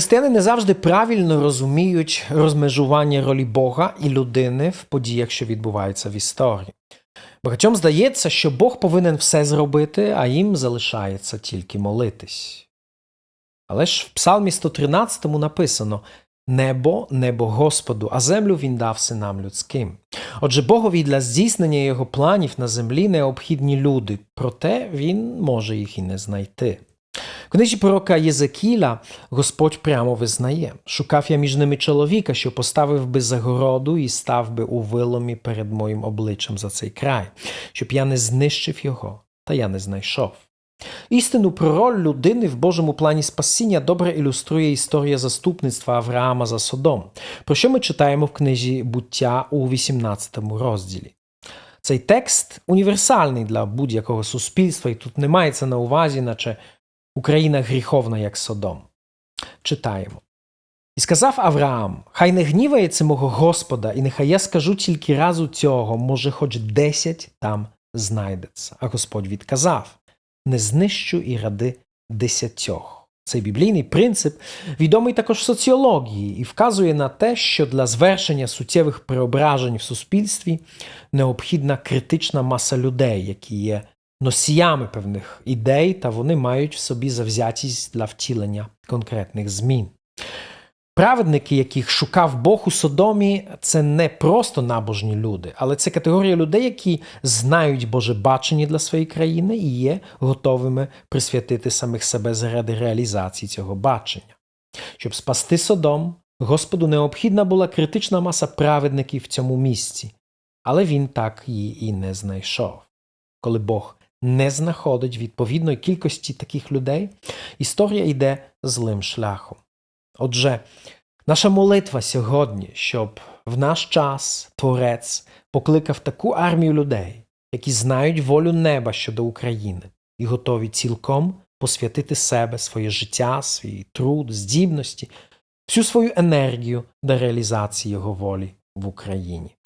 Християни не завжди правильно розуміють розмежування ролі Бога і людини в подіях, що відбуваються в історії. Багатьом здається, що Бог повинен все зробити, а їм залишається тільки молитись. Але ж в Псалмі 113 написано Небо, небо Господу, а землю він дав синам людським. Отже, Богові для здійснення його планів на землі необхідні люди, проте він може їх і не знайти. В книжі пророка Єзекіля Господь прямо визнає: шукав я між ними чоловіка, що поставив би загороду і став би у виломі перед моїм обличчям за цей край, щоб я не знищив його, та я не знайшов. Істину про роль людини в Божому плані спасіння добре ілюструє історія заступництва Авраама за Содом, про що ми читаємо в книжі буття у 18 розділі. Цей текст універсальний для будь-якого суспільства, і тут не мається на увазі, наче Україна гріховна, як Содом. Читаємо. І сказав Авраам: Хай не гнівається мого Господа, і нехай я скажу тільки разу цього, може, хоч десять там знайдеться. А Господь відказав: Не знищу і ради десятьох. Цей біблійний принцип відомий також в соціології і вказує на те, що для звершення суттєвих преображень в суспільстві необхідна критична маса людей, які є носіями певних ідей, та вони мають в собі завзятість для втілення конкретних змін. Праведники, яких шукав Бог у Содомі, це не просто набожні люди, але це категорія людей, які знають Боже бачення для своєї країни і є готовими присвятити самих себе заради реалізації цього бачення. Щоб спасти Содом, Господу необхідна була критична маса праведників в цьому місці, але він так її і не знайшов. Коли Бог не знаходить відповідної кількості таких людей, історія йде злим шляхом. Отже, наша молитва сьогодні, щоб в наш час Творець покликав таку армію людей, які знають волю неба щодо України і готові цілком посвятити себе, своє життя, свій труд, здібності, всю свою енергію до реалізації його волі в Україні.